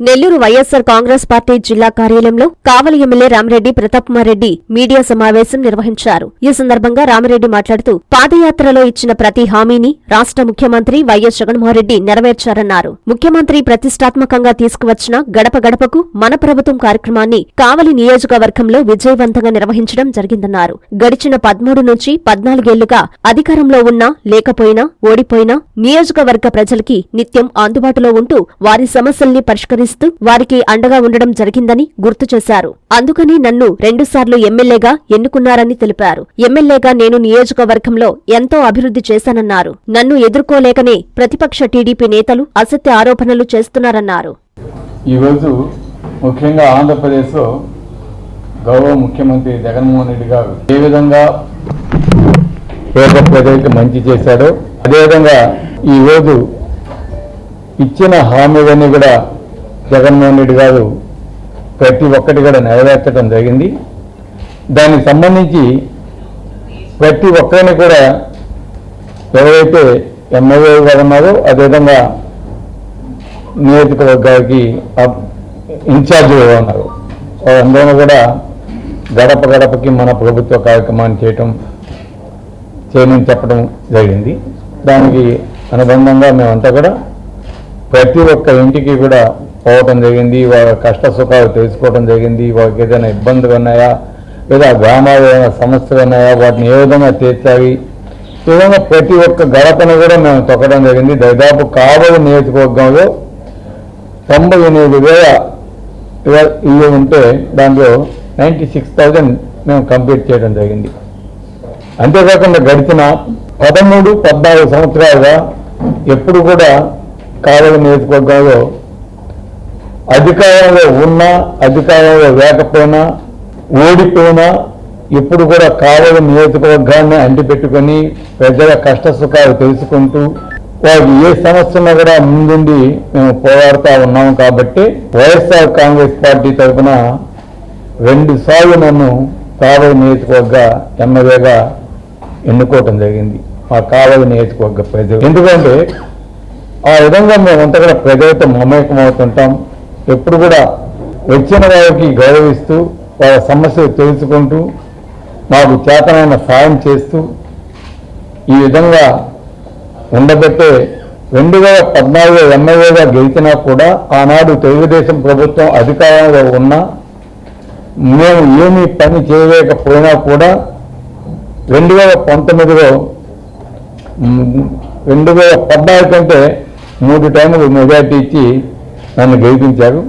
Nellore YSR Congress party జిల్లా కార్యాలయంలో Kavali MLA Ramireddy Pratap Kumar Reddy media సమావేశం నిర్వహించారు. ఈ సందర్భంగా రామిరెడ్డి మాట్లాడుతూ పాదయాత్రలో ఇచ్చిన ప్రతి హామీని రాష్ట్ర ముఖ్యమంత్రి వైఎస్ జగన్మోహన్ రెడ్డి నెరవేర్చారన్నారు. ముఖ్యమంత్రి ప్రతిష్టాత్మకంగా తీసుకువచ్చిన గడప గడపకు మన ప్రభుత్వం కార్యక్రమాన్ని కావలి నియోజకవర్గంలో విజయవంతంగా నిర్వహించడం జరిగిందన్నారు. గడిచిన పదమూడు నుంచి పద్నాలుగేళ్ళుగా అధికారంలో ఉన్నా లేకపోయినా ఓడిపోయినా నియోజకవర్గ ప్రజలకి నిత్యం అందుబాటులో ఉంటూ వారి సమస్యల్ని పరిష్కరిస్తూ వారికి అండగా ఉండడం జరిగిందని గుర్తు చేశారు. అందుకని నన్ను రెండుసార్లు ఎమ్మెల్యేగా ఎన్నుకున్నారని తెలిపారు. ఎమ్మెల్యేగా నేను నియోజకవర్గంలో ఎంతో అభివృద్ధి చేశానన్నారు. నన్ను ఎదుర్కోలేకనే ప్రతిపక్ష టీడీపీ నేతలు అసత్య ఆరోపణలు చేస్తున్నారన్నారు. ఈరోజు ముఖ్యంగా ఆంధ్రప్రదేశ్లో గౌరవ ముఖ్యమంత్రి జగన్మోహన్ రెడ్డి గారు ఏ విధంగా పేద ప్రజలకు మంచి చేశాడో అదేవిధంగా ఈరోజు ఇచ్చిన హామీలన్నీ కూడా జగన్మోహన్ రెడ్డి గారు ప్రతి ఒక్కటి కూడా నెరవేర్చడం జరిగింది. దానికి సంబంధించి ప్రతి ఒక్కరిని కూడా ఎవరైతే ఎమ్మెల్యే గారు ఉన్నారో అదేవిధంగా నియోజకవర్గానికి అప్- ఇన్ఛార్జిగా ఉన్నారు వారందరూ కూడా గడప గడపకి మన ప్రభుత్వ కార్యక్రమాన్ని చేయటం చేయమని చెప్పడం జరిగింది. దానికి అనుబంధంగా మేమంతా కూడా ప్రతి ఒక్క ఇంటికి కూడా పోవటం జరిగింది వాళ్ళ కష్ట సుఖాలు తెలుసుకోవడం జరిగింది వాళ్ళకి ఏదైనా ఇబ్బందులు ఉన్నాయా? లేదా గ్రామాలు ఏమైనా సమస్యలు ఉన్నాయా? వాటిని ఏ విధంగా తీర్చాలి? ఈ విధంగా ప్రతి ఒక్క గడపను కూడా మేము తొక్కడం జరిగింది. దాదాపు కావలి నియోజకవర్గంలో తొంభై ఎనిమిది వేల ఇల్లు ఉంటే దాంట్లో నైంటీ సిక్స్ థౌజండ్ మేము కంప్లీట్ చేయడం జరిగింది. అంతేకాకుండా గడిచిన పదమూడు పద్నాలుగు సంవత్సరాలుగా ఎప్పుడు కూడా కావలి నియోజకవర్గంలో అధికారంలో ఉన్నా అధికారంలో లేకపోయినా ఓడిపోయినా ఇప్పుడు కూడా కావలి నియోజకవర్గాన్ని అంటిపెట్టుకొని ప్రజల కష్ట సుఖాలు తెలుసుకుంటూ వారికి ఏ సమస్యన కూడా ముందుండి మేము పోరాడుతూ ఉన్నాం కాబట్టి వైఎస్ఆర్ కాంగ్రెస్ పార్టీ తరఫున రెండు సార్లు నన్ను కావలి నియోజకవర్గ ఎమ్మెల్యేగా ఎన్నుకోవటం జరిగింది. మా కావలి నియోజకవర్గ ప్రజలు. ఎందుకంటే ఆ విధంగా మేము కూడా ప్రజలతో మమేకమవుతుంటాం. ఎప్పుడు కూడా వచ్చిన వారికి గౌరవిస్తూ వాళ్ళ సమస్యలు తెలుసుకుంటూ మాకు చేతనైన సాయం చేస్తూ ఈ విధంగా ఉండబట్టే రెండు వేల పద్నాలుగు ఎమ్మెల్యేగా గెలిచినా కూడా ఆనాడు తెలుగుదేశం ప్రభుత్వం అధికారంలో ఉన్నా మేము ఏమీ పని చేయలేకపోయినా కూడా రెండు వేల పంతొమ్మిదిలో రెండు వేల పద్నాలుగు కంటే మూడు టైములు మెజార్టీ ఇచ్చి నన్ను గెలిపించారు.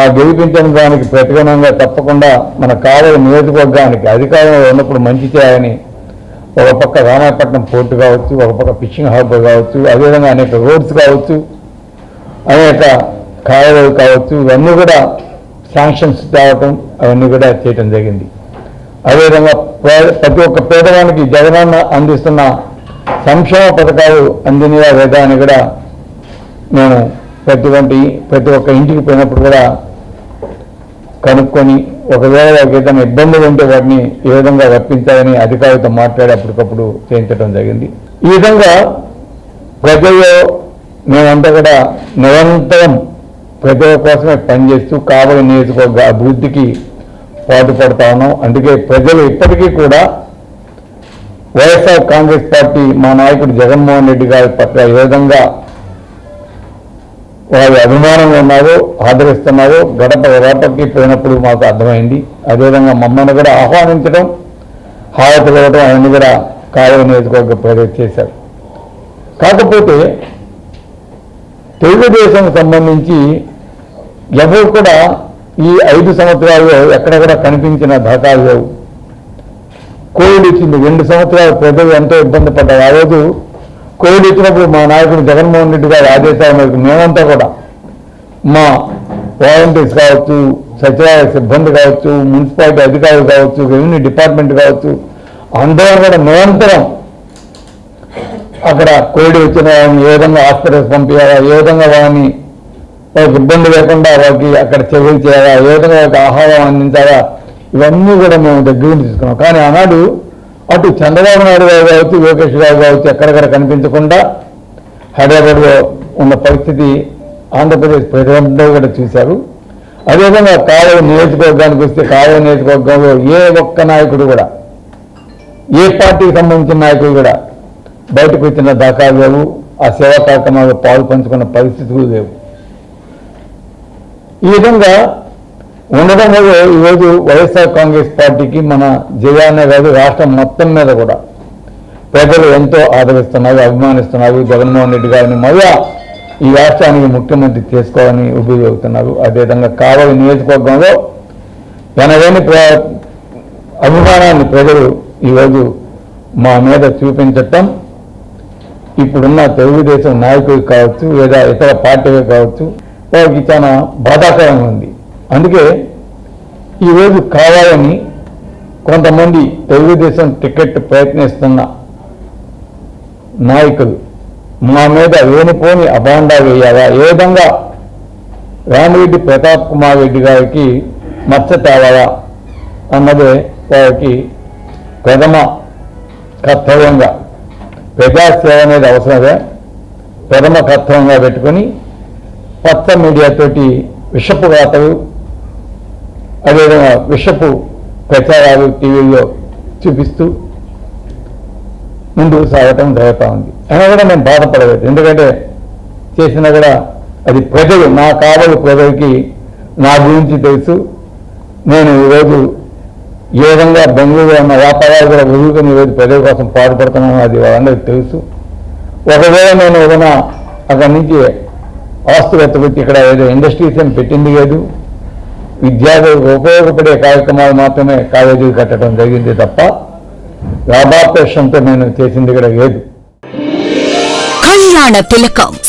ఆ గెలిపించిన దానికి ప్రతిగుణంగా తప్పకుండా మన కావలి నియోజకవర్గానికి అధికారంలో ఉన్నప్పుడు మంచి చేయాలని ఒక పక్క రామాయపట్నం పోర్టు కావచ్చు ఒక పక్క ఫిషింగ్ హార్బర్ కావచ్చు అదేవిధంగా అనేక రోడ్స్ కావచ్చు అనేక కాలువలు కావచ్చు ఇవన్నీ కూడా శాంక్షన్స్ తేవటం అవన్నీ కూడా చేయటం జరిగింది. అదేవిధంగా ప్రతి ఒక్క పేదవానికి జగనన్న అందిస్తున్న సంక్షేమ పథకాలు అందినయా లేదా అని కూడా నేను ప్రతి ప్రతి ఒక్క ఇంటికి పోయినప్పుడు కూడా కనుక్కొని ఒకవేళ వారికి ఏదైనా ఇబ్బందులు ఉంటే వాటిని ఏ విధంగా రప్పించాలని అధికారులతో మాట్లాడి అప్పటికప్పుడు చేయించడం జరిగింది. ఈ విధంగా ప్రజల్లో మేమంతా కూడా నిరంతరం ప్రజల కోసమే పనిచేస్తూ కావలి నియోజకవర్గ అభివృద్ధికి పాటుపడతా ఉన్నాం. అందుకే ప్రజలు ఇప్పటికీ కూడా వైఎస్ఆర్ కాంగ్రెస్ పార్టీ మా నాయకుడు జగన్మోహన్ రెడ్డి గారి పట్ల ఏ విధంగా వారి అభిమానంగా ఉన్నారో ఆదరిస్తున్నారో గడప గడపకి పోయినప్పుడు మాకు అర్థమైంది. అదేవిధంగా మమ్మల్ని కూడా ఆహ్వానించడం హారతులు ఇవ్వడం ఆయన కూడా కాలువ నియోజకవర్గ ప్రజలు చేశారు. కాకపోతే తెలుగుదేశం సంబంధించి ఎవరు కూడా ఈ ఐదు సంవత్సరాల్లో ఎక్కడ కూడా కనిపించిన దాఖాలు లేవు. కోవిడ్ ఇచ్చింది రెండు సంవత్సరాలు ప్రజలు ఎంతో ఇబ్బంది పడ్డారు. ఆ రోజు కోవిడ్ ఇచ్చినప్పుడు మా నాయకుడు జగన్మోహన్ రెడ్డి గారి ఆదేశాల మేరకు మేమంతా కూడా మా వాలంటీర్స్ కావచ్చు సచివాలయ సిబ్బంది కావచ్చు మున్సిపాలిటీ అధికారులు కావచ్చు రెవెన్యూ డిపార్ట్మెంట్ కావచ్చు అందరం కూడా నిరంతరం అక్కడ కోవిడ్ వచ్చిన వాళ్ళని ఏ విధంగా హాస్పిటల్స్ పంపించాలా ఏ విధంగా వాళ్ళని వాళ్ళకి ఇబ్బంది లేకుండా వాళ్ళకి అక్కడ చర్యలు చేయాలా ఏ విధంగా వాళ్ళకి ఆహారం అందించాలా ఇవన్నీ కూడా మేము దగ్గర నుంచి తీసుకున్నాం. కానీ ఆనాడు అటు చంద్రబాబు నాయుడు గారు కావచ్చు లోకేష్ గారు కావచ్చు ఎక్కడెక్కడ కనిపించకుండా హైదరాబాద్లో ఉన్న పరిస్థితి ఆంధ్రప్రదేశ్ ప్రజలందరూ కూడా చూశారు. అదేవిధంగా కాలువ నియోజకవర్గానికి వస్తే కాలువ నియోజకవర్గంలో ఏ ఒక్క నాయకుడు కూడా ఏ పార్టీకి సంబంధించిన నాయకుడు కూడా బయటకు వచ్చిన దాఖలు లేవు ఆ సేవా కార్యక్రమాల్లో పాలు పంచుకున్న పరిస్థితులు లేవు. ఈ విధంగా ఉండడం వల్ల ఈరోజు వైఎస్ఆర్ కాంగ్రెస్ పార్టీకి మన జిల్లానే కాదు రాష్ట్రం మొత్తం మీద కూడా ప్రజలు ఎంతో ఆదరిస్తున్నారు అభిమానిస్తున్నారు. జగన్మోహన్ రెడ్డి గారిని మళ్ళా ఈ రాష్ట్రానికి ముఖ్యమంత్రి చేసుకోవాలని ఉద్యోగుతున్నారు అదేవిధంగా కావలి నియోజకవర్గంలో ఎనలేని ప్ర అభిమానాన్ని ప్రజలు ఈరోజు మా మీద చూపించటం ఇప్పుడున్న తెలుగుదేశం నాయకులు కావచ్చు లేదా ఇతర పార్టీలు కావచ్చు వారికి చాలా బాధాకరంగా ఉంది. అందుకే ఈరోజు కావాలని కొంతమంది తెలుగుదేశం టికెట్ ప్రయత్నిస్తున్న నాయకులు. మా మీద లేనిపోని అబాండా వేయాలా? ఏ విధంగా రామిరెడ్డి ప్రతాప్ కుమార్ రెడ్డి గారికి మచ్చ తేవాలా అన్నదే వారికి ప్రథమ కర్తవ్యంగా. ప్రజాసేవ అనేది అవసరమే. ప్రథమ కర్తవ్యంగా పెట్టుకొని పచ్చ మీడియాతోటి విషపు వార్తలు అదేవిధంగా విషపు ప్రచారాలు టీవీలో చూపిస్తూ ముందుకు సాగటం జరుగుతూ ఉంది. అయినా కూడా నేను బాధపడలేదు. ఎందుకంటే చేసినా కూడా అది ప్రజలు నా కావలి ప్రజలకి నా గురించి తెలుసు. నేను ఈరోజు ఏ విధంగా బెంగళూరులో ఉన్న వ్యాపారాలు కూడా వదులుకొని ఈరోజు ప్రజల కోసం పాటుపడుతున్నాను అది వాళ్ళందరికీ తెలుసు. ఒకవేళ నేను ఏదైనా అక్కడి నుంచి ఆస్తులు ఎత్తకొచ్చి ఇక్కడ ఏదో ఇండస్ట్రీస్ ఏం పెట్టింది లేదు. విద్యార్థులకు ఉపయోగపడే కార్యక్రమాలు మాత్రమే కాలేజీలు కట్టడం జరిగింది తప్ప లాభాపేక్షంతో నేను చేసింది కూడా లేదు. కళ్యాణ తిలకం.